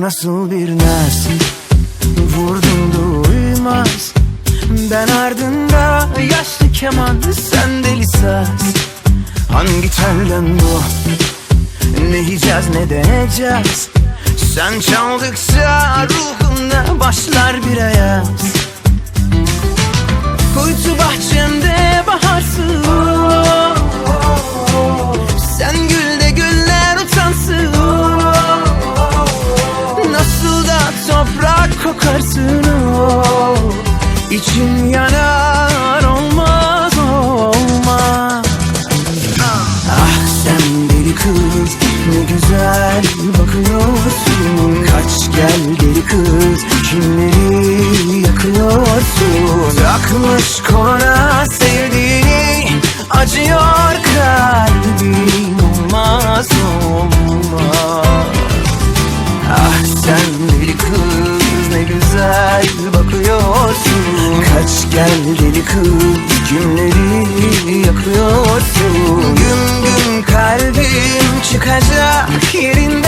nasıl bir naz Vurdum duymaz Ben ardında yaşlı keman Sen deli saz. Hangi telden bu? Ne yiyeceğiz ne deneyeceğiz? Sen çaldıkça ruhumda başlar bir ayaz. Kuytu bahçemde deli kız kimleri yakıyorsun? Takmış koluna sevdiğini acıyor kalbim olmaz olmaz. Ah sen deli kız ne güzel bakıyorsun. Kaç gel deli kız kimleri yakıyorsun? Gün gün kalbim çıkacak yerinden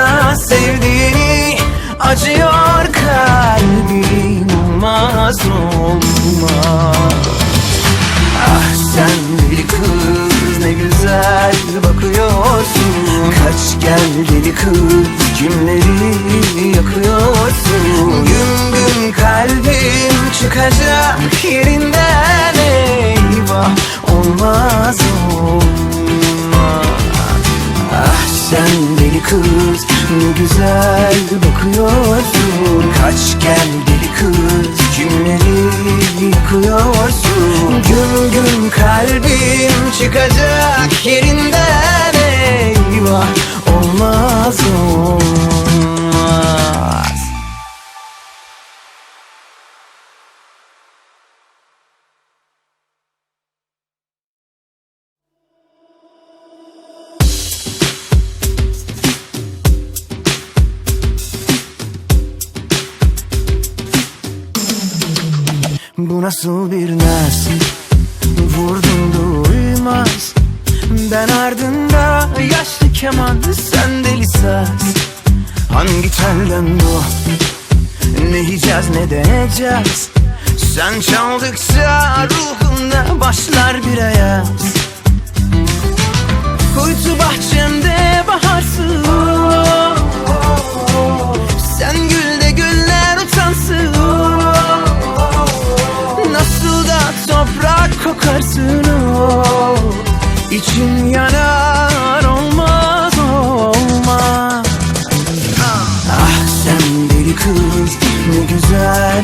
Kaç gel deli kız kimleri yakıyorsun? Gün gün kalbim çıkacak yerinden eyvah Olmaz olmaz. Ah sen deli kız ne güzel bakıyorsun. Kaç gel deli kız kimleri yakıyorsun? Gün gün kalbim çıkacak yerinden Olmaz olmaz. Bu nasıl bir naz Vurdum duymaz. Ben ardında yaşlı keman Sen deli saz Hangi telden bu? Ne yiyeceğiz ne deneyeceğiz Sen çaldıkça ruhumda başlar bir ayaz. Kuytu bahçemde baharsın Sen gül de güller utansın Nasıl da toprak kokarsın? O İçim yanar kız. Ne güzel